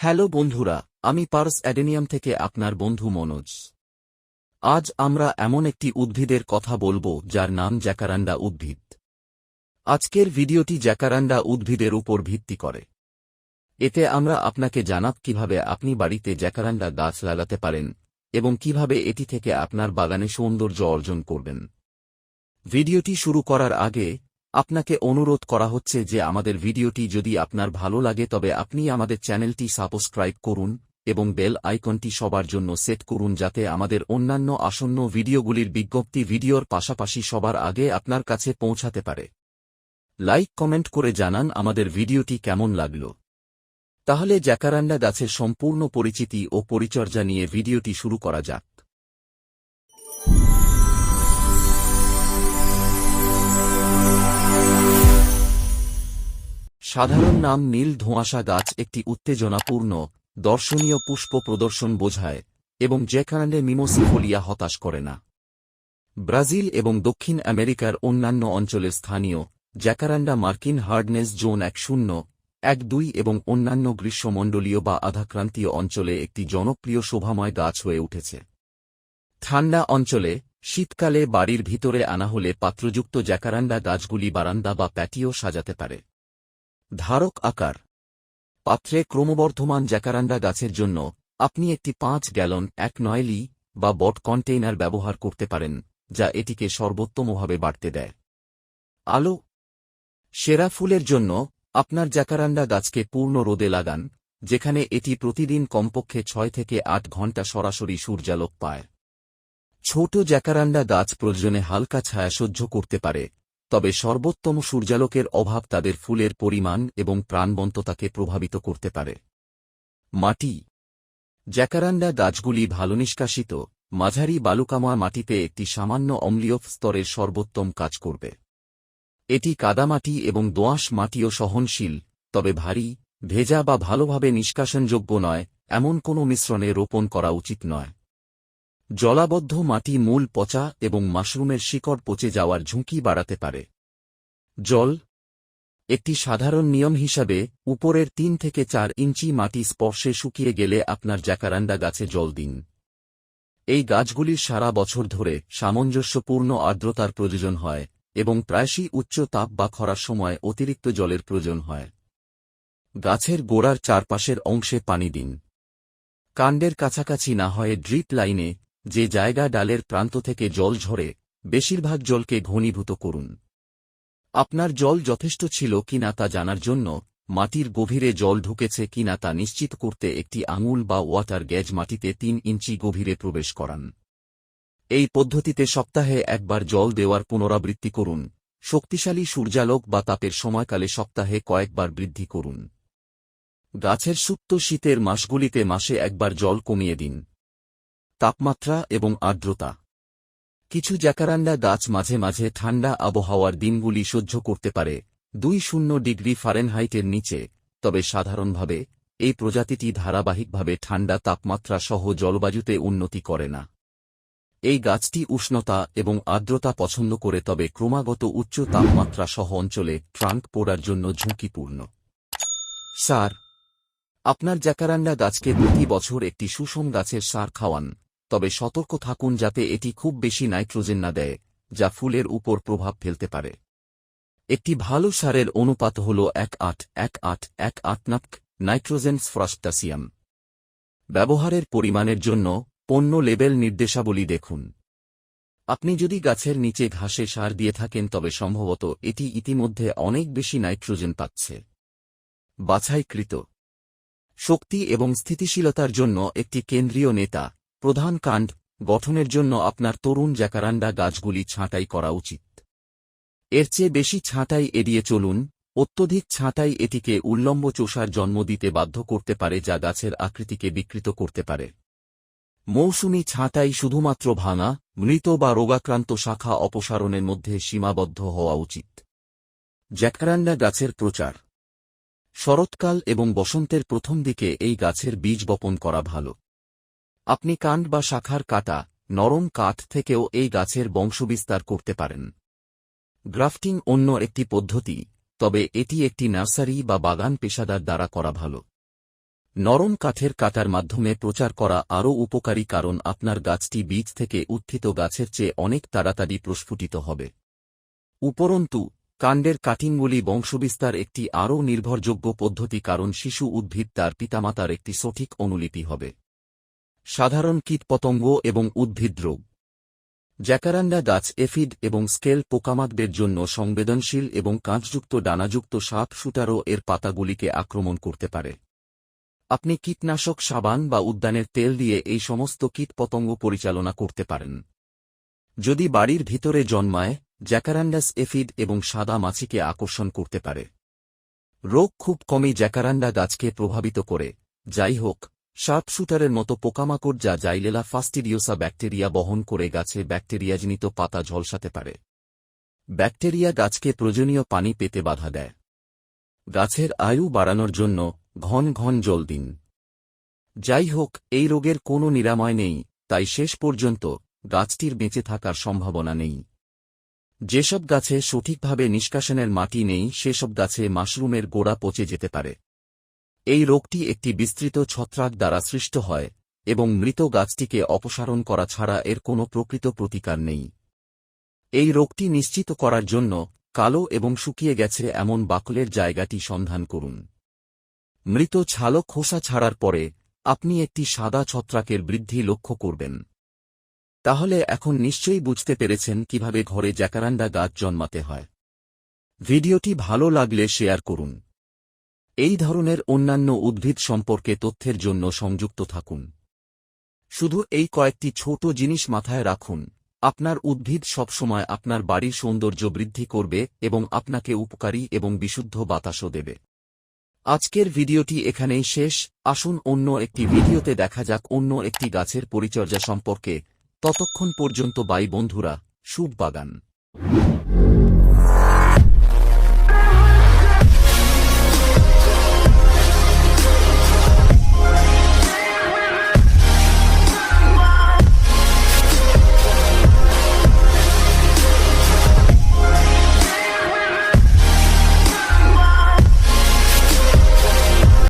Hello বন্ধুরা, আমি purse adenium থেকে আপনার বন্ধু মনোজ। আজ আমরা এমন একটি উদ্ভিদের কথা বলব যার নাম জ্যাকারান্ডা উদ্ভিদ। আজকের ভিডিওটি জ্যাকারান্ডা উদ্ভিদের উপর ভিত্তি করে। এতে আমরা আপনাকে জানাব কীভাবে আপনি বাড়িতে জ্যাকারান্ডা গাছ লাগাতে পারেন এবং কীভাবে এটি থেকে আপনার বাগানে সৌন্দর্য অর্জন করবেন। ভিডিওটি শুরু করার আগে আপনাকে অনুরোধ করা হচ্ছে যে আমাদের ভিডিওটি যদি আপনার ভালো লাগে তবে আপনি আমাদের চ্যানেলটি সাবস্ক্রাইব করুন এবং বেল আইকনটি সবার জন্য সেট করুন যাতে আমাদের অন্যান্য আসন্ন ভিডিওগুলির বিজ্ঞপ্তি ভিডিওর পাশাপাশি সবার আগে আপনার কাছে পৌঁছাতে পারে। লাইক, কমেন্ট করে জানান আমাদের ভিডিওটি কেমন লাগল। তাহলে জ্যাকারান্ডা গাছের সম্পূর্ণ পরিচিতি ও পরিচর্যা নিয়ে ভিডিওটি শুরু করা যাক। সাধারণ নাম নীল ধোঁয়াশা গাছ একটি উত্তেজনাপূর্ণ, দর্শনীয় পুষ্প প্রদর্শন বোঝায়, এবং যেখানে মিমোসিফোলিয়া হতাশ করে না। ব্রাজিল এবং দক্ষিণ আমেরিকার অন্যান্য অঞ্চলের স্থানীয়, জ্যাকারান্ডা মার্কিন হার্ডনেস জোন এক শূন্য, এক দুই এবং অন্যান্য গ্রীষ্মমণ্ডলীয় বা আধাক্রান্তীয় অঞ্চলে একটি জনপ্রিয় শোভাময় গাছ হয়ে উঠেছে। ঠান্ডা অঞ্চলে, শীতকালে বাড়ির ভিতরে আনা হলে পাত্রযুক্ত জ্যাকারান্ডা গাছগুলি বারান্দা বা প্যাটিও সাজাতে পারে। ধারক আকার। পাত্রে ক্রমবর্ধমান জ্যাকারান্ডা গাছের জন্য আপনি একটি পাঁচ গ্যালন, এক নয়লি বা বট কন্টেইনার ব্যবহার করতে পারেন, যা এটিকে সর্বোত্তমভাবে বাড়তে দেয়। আলো। সেরা ফুলের জন্য আপনার জ্যাকারান্ডা গাছকে পূর্ণ রোদে লাগান, যেখানে এটি প্রতিদিন কমপক্ষে ছয় থেকে আট ঘণ্টা সরাসরি সূর্যালোক পায়। ছোট জ্যাকারান্ডা গাছ প্রয়োজনে হালকা ছায়া সহ্য করতে পারে তবে সর্বোত্তম সূর্যালোকের অভাব তাদের ফুলের পরিমাণ এবং প্রাণবন্ততাকে প্রভাবিত করতে পারে। মাটি জ্যাকারান্ডা গাছগুলি ভালো নিষ্কাশিত, মাঝারি বালুকামা মাটিতে একটি সামান্য অম্লীয় স্তরের সর্বোত্তম কাজ করবে। এটি কাদামাটি এবং দোআঁশ মাটিও সহনশীল, তবে ভারী, ভেজা বা ভালোভাবে নিষ্কাশনযোগ্য নয়, এমন কোনো মিশ্রণে রোপণ করা উচিত নয়। জলাবদ্ধ মাটি মূল পচা এবং মাশরুমের শিকড় পচে যাওয়ার ঝুঁকি বাড়াতে পারে। জল একটি সাধারণ নিয়ম হিসাবে, উপরের তিন থেকে চার ইঞ্চি মাটি স্পর্শে শুকিয়ে গেলে আপনার জ্যাকারান্ডা গাছে জল দিন। এই গাছগুলির সারা বছর ধরে সামঞ্জস্যপূর্ণ আর্দ্রতার প্রয়োজন হয় এবং প্রায়শই উচ্চ তাপ বা খরার সময় অতিরিক্ত জলের প্রয়োজন হয়। গাছের গোড়ার চারপাশের অংশে পানি দিন। কাণ্ডের কাছাকাছি না হয়ে ড্রিপ লাইনে যে জায়গা ডালের প্রান্ত থেকে জল ঝরে, বেশিরভাগ জলকে ঘনীভূত করুন। আপনার জল যথেষ্ট ছিল কিনা তা জানার জন্য মাটির গভীরে জল ঢুকেছে কিনা তা নিশ্চিত করতে একটি আঙুল বা ওয়াটার গ্যাজ মাটিতে তিন ইঞ্চি গভীরে প্রবেশ করান। এই পদ্ধতিতে সপ্তাহে একবার জল দেওয়ার পুনরাবৃত্তি করুন। শক্তিশালী সূর্যালোক বা তাপের সময়কালে সপ্তাহে কয়েকবার বৃদ্ধি করুন। গাছের সুপ্ত শীতের মাসগুলিতে মাসে একবার জল কমিয়ে দিন। তাপমাত্রা এবং আর্দ্রতা। কিছু জ্যাকারান্ডা গাছ মাঝে মাঝে ঠান্ডা আবহাওয়ার দিনগুলি সহ্য করতে পারে। দুই শূন্য ডিগ্রি ফারেনহাইটের নিচে। তবে সাধারণভাবে, এই প্রজাতিটি ধারাবাহিকভাবে ঠান্ডা তাপমাত্রা সহ জলবায়ুতে উন্নতি করে না। এই গাছটি উষ্ণতা এবং আর্দ্রতা পছন্দ করে, তবে ক্রমাগত উচ্চ তাপমাত্রা সহ অঞ্চলে ট্রাঙ্ক পোড়ার জন্য ঝুঁকিপূর্ণ। সার। আপনার জ্যাকারান্ডা গাছকে প্রতি বছর একটি সুষম গাছের সার খাওয়ান। তবে সতর্ক থাকুন যাতে এটি খুব বেশি নাইট্রোজেন না দেয়, যা ফুলের উপর প্রভাব ফেলতে পারে। একটি ভালো সারের অনুপাত হল এক আট এক আট এক আট নাক নাইট্রোজেন ফ্রস্টাসিয়াম ব্যবহারের পরিমাণের জন্য পণ্য লেবেল নির্দেশাবলী দেখুন। আপনি যদি গাছের নিচে ঘাসে সার দিয়ে থাকেন, তবে সম্ভবত এটি ইতিমধ্যে অনেক বেশি নাইট্রোজেন পাচ্ছে। বাছাইকৃত। শক্তি এবং স্থিতিশীলতার জন্য একটি কেন্দ্রীয় নেতা প্রধান কাণ্ড, গঠনের জন্য আপনার তরুণ জ্যাকারান্ডা গাছগুলি ছাঁটাই করা উচিত। এর চেয়ে বেশি ছাঁটাই এড়িয়ে চলুন, অত্যধিক ছাঁটাই এটিকে উল্লম্ব চোষার জন্ম দিতে বাধ্য করতে পারে যা গাছের আকৃতিকে বিকৃত করতে পারে। মৌসুমি ছাঁটাই শুধুমাত্র ভাঙা, মৃত বা রোগাক্রান্ত শাখা অপসারণের মধ্যে সীমাবদ্ধ হওয়া উচিত। জ্যাকারান্ডা গাছের প্রচার। শরৎকাল এবং বসন্তের প্রথম দিকে এই গাছের বীজ বপন করা ভালো। আপনি কাণ্ড বা শাখার কাটা, নরম কাঠ থেকেও এই গাছের বংশবিস্তার করতে পারেন। গ্রাফটিং অন্য একটি পদ্ধতি, তবে এটি একটি নার্সারি বা বাগান পেশাদার দ্বারা করা ভালো। নরম কাঠের কাটার মাধ্যমে প্রচার করা আরও উপকারী কারণ আপনার গাছটি বীজ থেকে উত্থিত গাছের চেয়ে অনেক তাড়াতাড়ি প্রস্ফুটিত হবে। উপরন্তু, কাণ্ডের কাটিংগুলি বংশবিস্তার একটি আরও নির্ভরযোগ্য পদ্ধতি কারণ শিশু উদ্ভিদ তার পিতামাতার একটি সঠিক অনুলিপি হবে। সাধারণ কীটপতঙ্গ এবং উদ্ভিদ রোগ। জ্যাকারান্ডা গাছ এফিড এবং স্কেল পোকামাকড়ের জন্য সংবেদনশীল এবং কাঁচযুক্ত ডানাযুক্ত সাপ শুটারও এর পাতাগুলিকে আক্রমণ করতে পারে। আপনি কীটনাশক সাবান বা উদ্যানের তেল দিয়ে এই সমস্ত কীটপতঙ্গ পরিচালনা করতে পারেন। যদি বাড়ির ভিতরে জন্মায়, জ্যাকারান্ডাস এফিড এবং সাদা মাছিকে আকর্ষণ করতে পারে। রোগ খুব কমই জ্যাকারান্ডা গাছকে প্রভাবিত করে। যাই হোক শার্পশুটারের মতো পোকামাকড় যা জাইলেলা ফাস্টিডিওসা ব্যাকটেরিয়া বহন করে গাছে ব্যাকটেরিয়াজনিত পাতা ঝলসাতে পারে। ব্যাকটেরিয়া গাছকে প্রয়োজনীয় পানি পেতে বাধা দেয়। গাছের আয়ু বাড়ানোর জন্য ঘন ঘন জল দিন। যাই হোক, এই রোগের কোনো নিরাময় নেই, তাই শেষ পর্যন্ত গাছটির বেঁচে থাকার সম্ভাবনা নেই। যেসব গাছে সঠিকভাবে নিষ্কাশনের মাটি নেই, সেসব গাছে মাশরুমের গোড়া পচে যেতে পারে। এই রোগটি একটি বিস্তৃত ছত্রাক দ্বারা সৃষ্ট হয়, এবং মৃত গাছটিকে অপসারণ করা ছাড়া এর কোনো প্রকৃত প্রতিকার নেই। এই রোগটি নিশ্চিত করার জন্য কালো এবং শুকিয়ে গেছে এমন বাকলের জায়গাটি সন্ধান করুন। মৃত ছালক খোসা ছাড়ার পরে আপনি একটি সাদা ছত্রাকের বৃদ্ধি লক্ষ্য করবেন। তাহলে এখন নিশ্চয়ই বুঝতে পেরেছেন কীভাবে ঘরে জ্যাকারান্ডা গাছ জন্মাতে হয়। ভিডিওটি ভালো লাগলে শেয়ার করুন। এই ধরনের অন্যান্য উদ্ভিদ সম্পর্কে তথ্যের জন্য সংযুক্ত থাকুন। শুধু এই কয়েকটি ছোট জিনিস মাথায় রাখুন। আপনার উদ্ভিদ সবসময় আপনার বাড়ির সৌন্দর্য বৃদ্ধি করবে এবং আপনাকে উপকারী এবং বিশুদ্ধ বাতাসও দেবে। আজকের ভিডিওটি এখানেই শেষ। আসুন অন্য একটি ভিডিওতে দেখা যাক অন্য একটি গাছের পরিচর্যা সম্পর্কে। ততক্ষণ পর্যন্ত বাই বন্ধুরা শুভ বাগান